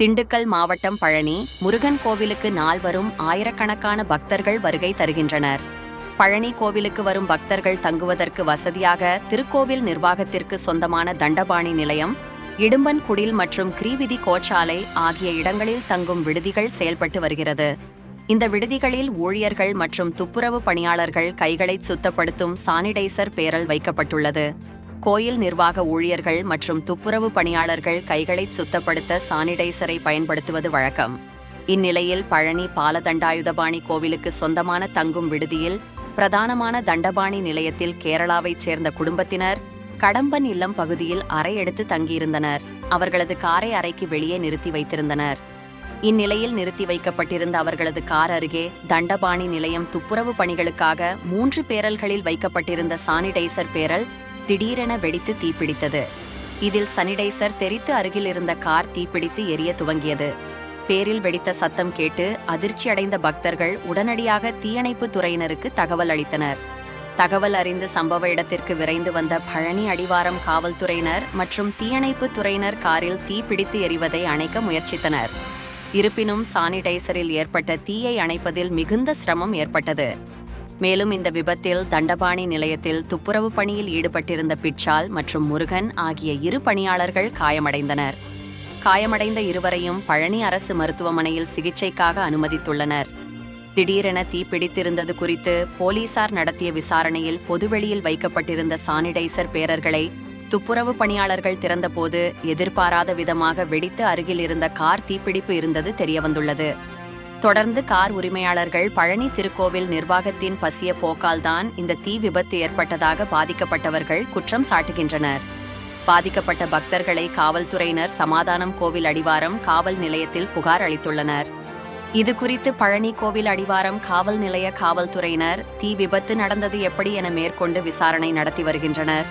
திண்டுக்கல் மாவட்டம் பழனி முருகன் கோவிலுக்கு நால்வரும் ஆயிரக்கணக்கான பக்தர்கள் வருகை தருகின்றனர். பழனி கோவிலுக்கு வரும் பக்தர்கள் தங்குவதற்கு வசதியாக திருக்கோவில் நிர்வாகத்திற்கு சொந்தமான தண்டபாணி நிலையம் இடும்பன் குடில் மற்றும் கிரிவிதி கோச்சாலை ஆகிய இடங்களில் தங்கும் விடுதிகள் செயல்பட்டு வருகிறது. இந்த விடுதிகளில் ஊழியர்கள் மற்றும் துப்புரவு பணியாளர்கள் கைகளை சுத்தப்படுத்தும் சானிடைசர் பேரல் வைக்கப்பட்டுள்ளது. கோயில் நிர்வாக ஊழியர்கள் மற்றும் துப்புரவு பணியாளர்கள் கைகளை சுத்தப்படுத்த சானிடைசரை பயன்படுத்துவது வழக்கம். இந்நிலையில் பழனி பாலதண்டாயுதபாணி கோவிலுக்கு சொந்தமான தங்கும் விடுதியில் பிரதானமான தண்டபாணி நிலையத்தில் கேரளாவைச் சேர்ந்த குடும்பத்தினர் கடம்பன் இல்லம் பகுதியில் அறை எடுத்து தங்கியிருந்தனர். அவர்களது காரை அறைக்கு வெளியே நிறுத்தி வைத்திருந்தனர். இந்நிலையில் நிறுத்தி வைக்கப்பட்டிருந்த அவர்களது கார் அருகே தண்டபாணி நிலையம் துப்புரவு பணிகளுக்காக மூன்று பேரல்களில் வைக்கப்பட்டிருந்த சானிடைசர் பேரல் திடீரென வெடித்து தீப்பிடித்தது. இதில் சனிடைசர் தெரித்து அருகில் இருந்த கார் தீப்பிடித்து எரிய துவங்கியது. பேரில் வெடித்த சத்தம் கேட்டு அதிர்ச்சியடைந்த பக்தர்கள் உடனடியாக தீயணைப்பு துறையினருக்கு தகவல் அளித்தனர். தகவல் அறிந்து சம்பவ இடத்திற்கு விரைந்து வந்த பழனி அடிவாரம் காவல்துறையினர் மற்றும் தீயணைப்பு துறையினர் காரில் தீ பிடித்து எரிவதை அணைக்க முயற்சித்தனர். இருப்பினும் சானிடைசரில் ஏற்பட்ட தீயை அணைப்பதில் மிகுந்த சிரமம் ஏற்பட்டது. மேலும் இந்த விபத்தில் தண்டபாணி நிலையத்தில் துப்புரவு பணியில் ஈடுபட்டிருந்த பிட்சால் மற்றும் முருகன் ஆகிய இரு பணியாளர்கள் காயமடைந்தனர். காயமடைந்த இருவரையும் பழனி அரசு மருத்துவமனையில் சிகிச்சைக்காக அனுமதித்துள்ளனர். திடீரென தீப்பிடித்திருந்தது குறித்து போலீசார் நடத்திய விசாரணையில் பொதுவெளியில் வைக்கப்பட்டிருந்த சானிடைசர் பேரர்களை துப்புரவு பணியாளர்கள் திறந்தபோது எதிர்பாராத விதமாக வெடித்து அருகில் இருந்த கார் தீப்பிடிப்பு இருந்தது தெரியவந்துள்ளது. தொடர்ந்து கார் உரிமையாளர்கள் பழனி திருக்கோவில் நிர்வாகத்தின் பசிய போக்கால்தான் இந்த தீ விபத்து ஏற்பட்டதாக பாதிக்கப்பட்டவர்கள் குற்றம் சாட்டுகின்றனர். பாதிக்கப்பட்ட பக்தர்களை காவல்துறையினர் சமாதானம் கோவில் அடிவாரம் காவல் நிலையத்தில் புகார் அளித்துள்ளனர். இது குறித்து பழனி கோவில் அடிவாரம் காவல் நிலைய காவல்துறையினர் தீ விபத்து நடந்தது எப்படி என மேற்கொண்டு விசாரணை நடத்தி வருகின்றனர்.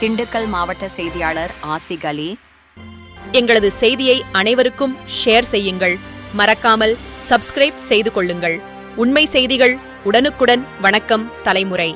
திண்டுக்கல் மாவட்ட செய்தியாளர் ஆசிக் அலி. எங்களது செய்தியை அனைவருக்கும் ஷேர் செய்யுங்கள். மறக்காமல் சப்ஸ்கிரைப் செய்து கொள்ளுங்கள். உண்மை செய்திகள் உடனுக்குடன் வணக்கம் தலைமுறை.